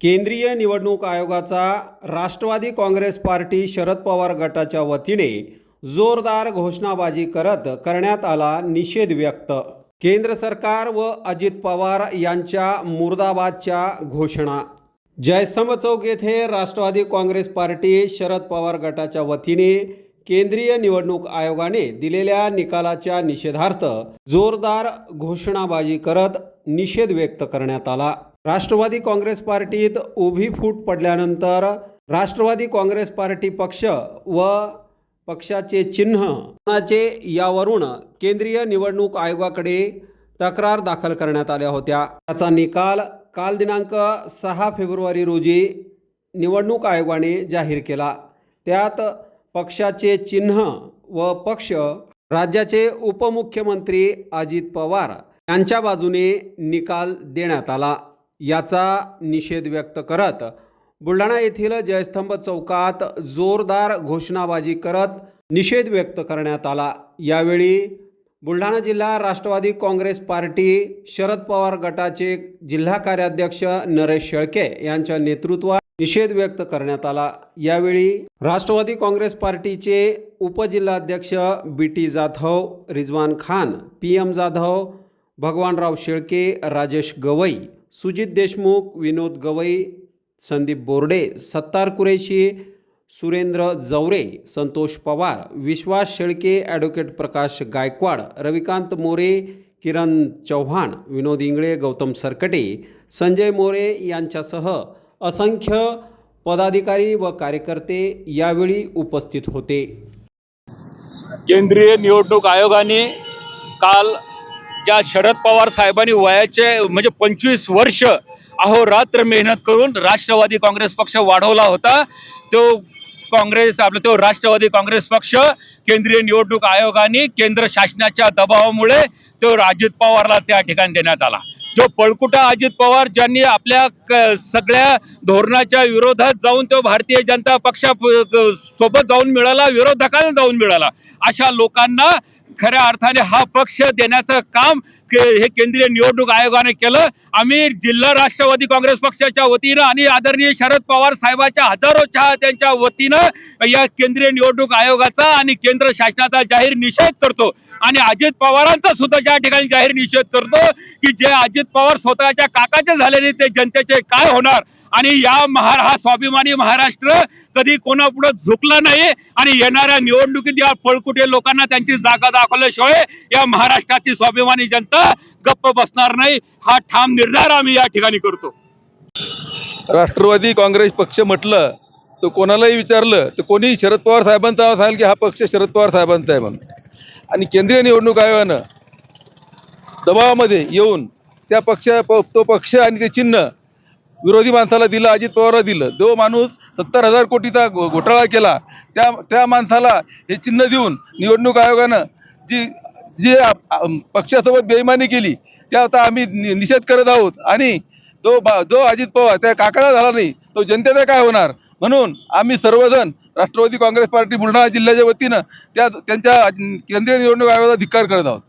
केंद्रीय निवडणूक आयोगाचा राष्ट्रवादी काँग्रेस पार्टी शरद पवार गटाच्या वतीने जोरदार घोषणाबाजी करत करण्यात आला निषेध व्यक्त. केंद्र सरकार व अजित पवार यांच्या मुर्दाबादच्या घोषणा. जयस्तंभ चौक येथे राष्ट्रवादी काँग्रेस पार्टी शरद पवार गटाच्या वतीने केंद्रीय निवडणूक आयोगाने दिलेल्या निकालाच्या निषेधार्थ जोरदार घोषणाबाजी करत निषेध व्यक्त करण्यात आला. राष्ट्रवादी काँग्रेस पार्टीत उभी फूट पडल्यानंतर राष्ट्रवादी काँग्रेस पार्टी पक्ष व पक्षाचे चिन्ह यावरून केंद्रीय निवडणूक आयोगाकडे तक्रार दाखल करण्यात आल्या होत्या. त्याचा निकाल काल दिनांक सहा फेब्रुवारी रोजी निवडणूक आयोगाने जाहीर केला. त्यात पक्षाचे चिन्ह व पक्ष राज्याचे उपमुख्यमंत्री अजित पवार यांच्या बाजूने निकाल देण्यात आला. याचा निषेध व्यक्त करत बुलढाणा येथील जयस्तंभ चौकात जोरदार घोषणाबाजी करत निषेध व्यक्त करण्यात आला. यावेळी बुलढाणा जिल्हा राष्ट्रवादी काँग्रेस पार्टी शरद पवार गटाचे जिल्हा कार्याध्यक्ष नरेश शेळके यांच्या नेतृत्वात निषेध व्यक्त करण्यात आला. यावेळी राष्ट्रवादी काँग्रेस पार्टीचे उपजिल्हाध्यक्ष B T Jadhav Rizwan Khan P M Jadhav Bhagwanrao Shelke Rajesh Gawai Sujit Deshmukh Vinod Gawai Sandeep Borde Sattar Qureshi Surendra Javre Santosh Pawar Vishwas Shelke advocate Prakash Gaikwad Ravikant More Kiran Chavan Vinod Ingle Gautam Sarkate Sanjay More यांच्यासह असंख्य पदाधिकारी व कार्यकर्ते यावेळी उपस्थित होते. केंद्रीय निवडणूक आयोगाने काल ज्या शरद पवार साहेबांनी वयाचे म्हणजे पंचवीस वर्ष अहोरात्र मेहनत करून राष्ट्रवादी काँग्रेस पक्ष वाढवला होता तो काँग्रेस आपला तो राष्ट्रवादी काँग्रेस पक्ष केंद्रीय निवडणूक आयोगाने केंद्र शासनाच्या दबावामुळे तो अजित पवारला त्या ठिकाणी देण्यात आला. जो पळकुटा अजित पवार ज्यांनी आपल्या क- सगळ्या धोरणाच्या विरोधात जाऊन तो भारतीय जनता पक्षा सोबत जाऊन मिळाला विरोधकांना जाऊन मिळाला अशा लोकांना खऱ्या अर्थाने हा पक्ष देण्याचं काम के- हे केंद्रीय निवडणूक आयोगाने केलं. आम्ही जिल्हा राष्ट्रवादी काँग्रेस पक्षाच्या वतीनं आणि आदरणीय शरद पवार साहेबांच्या हजारो चाहत्यांच्या वतीनं या केंद्रीय निवडणूक आयोगाचा आणि केंद्र शासनाचा जाहीर निषेध करतो. आणि अजित पवारांचा सुद्धा ज्या ठिकाणी जाहीर निषेध करतो की जे अजित पवार स्वतःच्या काकाचे झाल्याने ते जनतेचे काय होणार? आणि या महार हा स्वाभिमानी महाराष्ट्र कधी कोणापुढे झुकला नाही आणि येणाऱ्या निवडणुकीत या पळकुटे लोकांना त्यांची जागा दाखवल्याशिवाय या महाराष्ट्राची स्वाभिमानी जनता गप्प बसणार नाही हा ठाम निर्धार आम्ही या ठिकाणी करतो. राष्ट्रवादी काँग्रेस पक्ष म्हटलं तर कोणालाही विचारलं तर कोणी शरद पवार साहेबांचा नाव सांगेल की हा पक्ष शरद पवार साहेबांचा आहे म्हणून. आणि केंद्रीय निवडणूक आयोगानं दबावामध्ये येऊन त्या पक्ष तो पक्ष आणि ते चिन्ह विरोधी माणसाला दिलं अजित पवारला दिलं. जो माणूस सत्तर हजार कोटीचा घो- घोटाळा केला त्या त्या माणसाला हे चिन्ह देऊन निवडणूक आयोगानं जी जी पक्षासोबत बेईमानी केली त्या आता आम्ही नि- निषेध करत आहोत. आणि तो बा जो अजित पवार त्या काकाला झाला नाही तो जनतेचा काय होणार? म्हणून आम्ही सर्वजण राष्ट्रवादी काँग्रेस पार्टी बुलढाणा जिल्ह्याच्या वतीनं त्या त्यांच्या केंद्रीय निवडणूक आयोगाचा धिक्कार करत आहोत.